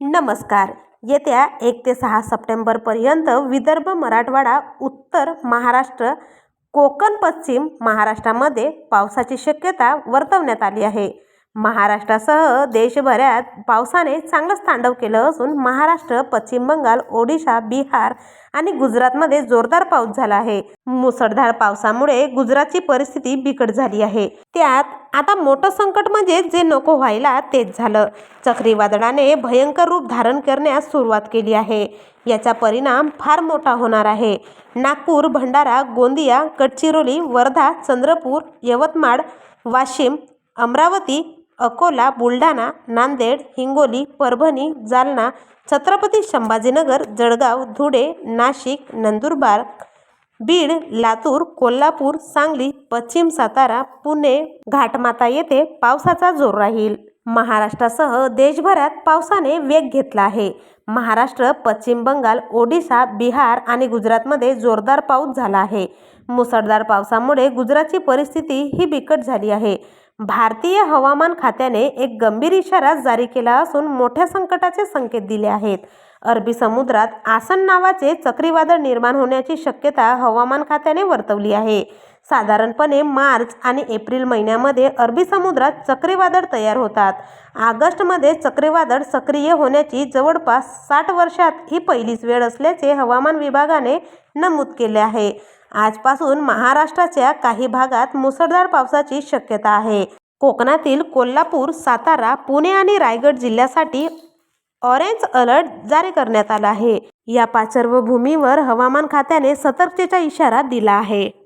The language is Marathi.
नमस्कार. येत्या एक ते सहा सप्टेंबरपर्यंत विदर्भ मराठवाडा उत्तर महाराष्ट्र कोकण पश्चिम महाराष्ट्रामध्ये पावसाची शक्यता वर्तवण्यात आली आहे. महाराष्ट्रासह देशभरात पावसाने चांगलंच तांडव केलं असून महाराष्ट्र पश्चिम बंगाल ओडिशा बिहार आणि गुजरातमध्ये जोरदार पाऊस झाला आहे. मुसळधार पावसामुळे गुजरातची परिस्थिती बिकट झाली आहे. त्यात आता मोठं संकट म्हणजे जे नको व्हायला तेच झालं. चक्रीवादळाने भयंकर रूप धारण करण्यास सुरुवात केली आहे. याचा परिणाम फार मोठा होणार आहे. नागपूर भंडारा गोंदिया गडचिरोली वर्धा चंद्रपूर यवतमाळ वाशिम अमरावती अकोला बुलढाणा नांदेड हिंगोली परभणी जालना छत्रपती संभाजीनगर जळगाव धुळे नाशिक नंदुरबार बीड लातूर कोल्हापूर सांगली पश्चिम सातारा पुणे घाटमाता येथे पावसाचा जोर राहील. महाराष्ट्रासह देशभरात पावसाने वेग घेतला आहे. महाराष्ट्र पश्चिम बंगाल ओडिशा बिहार आणि गुजरातमध्ये जोरदार पाऊस झाला आहे. मुसळधार पावसामुळे गुजरातची परिस्थिती ही बिकट झाली आहे. भारतीय हवामान खात्याने एक गंभीर इशारा जारी केला असून मोठ्या संकटाचे संकेत दिले आहेत. अरबी समुद्रात आसन नावाचे चक्रीवादळ निर्माण होण्याची शक्यता हवामान खात्याने वर्तवली आहे. साधारणपणे मार्च आणि एप्रिल महिन्यामध्ये अरबी समुद्रात चक्रीवादळ तयार होतात. ऑगस्टमध्ये चक्रीवादळ सक्रिय होण्याची जवळपास साठ वर्षात ही पहिलीच वेळ असल्याचे हवामान विभागाने नमूद केले आहे. आजपासून महाराष्ट्राच्या काही भागात मुसळधार पावसाची शक्यता आहे. कोकणातील कोल्हापूर सातारा पुणे आणि रायगड जिल्ह्यासाठी ऑरेंज अलर्ट जारी करण्यात आला आहे. या पाचर्वभूमीवर हवामान खात्याने सतर्कतेचा इशारा दिला आहे.